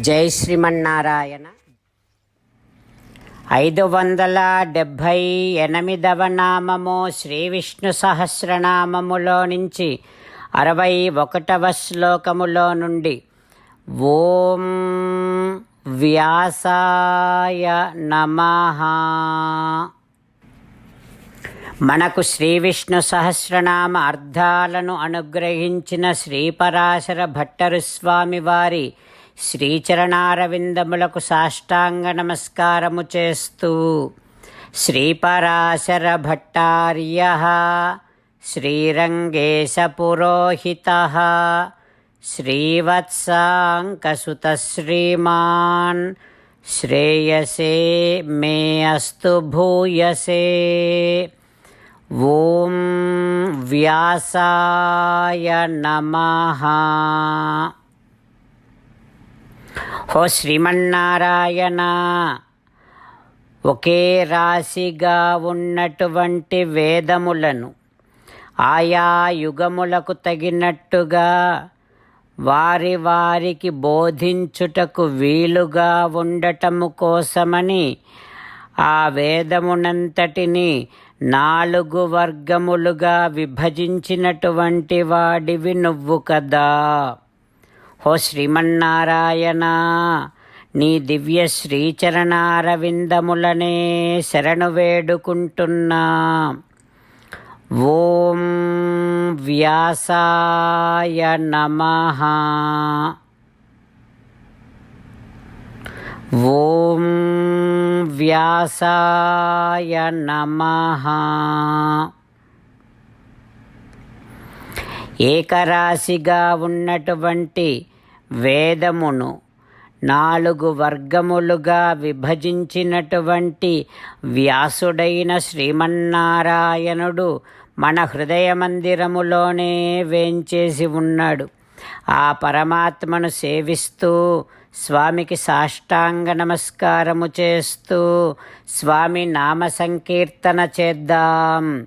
జై శ్రీమన్నారాయణ. ఐదు వందల డెబ్భై ఎనిమిదవ నామము శ్రీ విష్ణు సహస్రనామములో నుంచి అరవై ఒకటవ శ్లోకములో నుండి ఓం వ్యాసాయ నమ. మనకు శ్రీ విష్ణు సహస్రనామ అర్థాలను అనుగ్రహించిన శ్రీపరాశర భట్టరు స్వామి వారి శ్రీచరణారవిందములకు సాష్టాంగ నమస్కారము చేస్తూ శ్రీపరాశర భట్టార్య శ్రీరంగేశపురోహిత శ్రీవత్సాంకసుత శ్రీమాన్ శ్రేయసే మే అస్తు భూయసే. ఓం వ్యాసాయ నమ. ఓ శ్రీమన్నారాయణ ఒకే రాశిగా ఉన్నటువంటి వేదములను ఆయా యుగములకు తగినట్టుగా వారి వారికి బోధించుటకు వీలుగా ఉండటము కోసమని ఆ వేదమునంతటిని నాలుగు వర్గములుగా విభజించినటువంటి వాడివి నువ్వు కదా. ఓ శ్రీమన్నారాయణ నీ దివ్య శ్రీచరణారవిందములనే శరణు వేడుకుంటున్నా. ఓం వ్యాసాయ నమః. ఓం వ్యాసాయ నమః. ఏకరాశిగా ఉన్నటువంటి వేదమును నాలుగు వర్గములుగా విభజించినటువంటి వ్యాసుడైన శ్రీమన్నారాయణుడు మన హృదయ మందిరములోనే వేంచేసి ఉన్నాడు. ఆ పరమాత్మను సేవిస్తూ స్వామికి సాష్టాంగ నమస్కారము చేస్తూ స్వామి నామ సంకీర్తన చేద్దాం.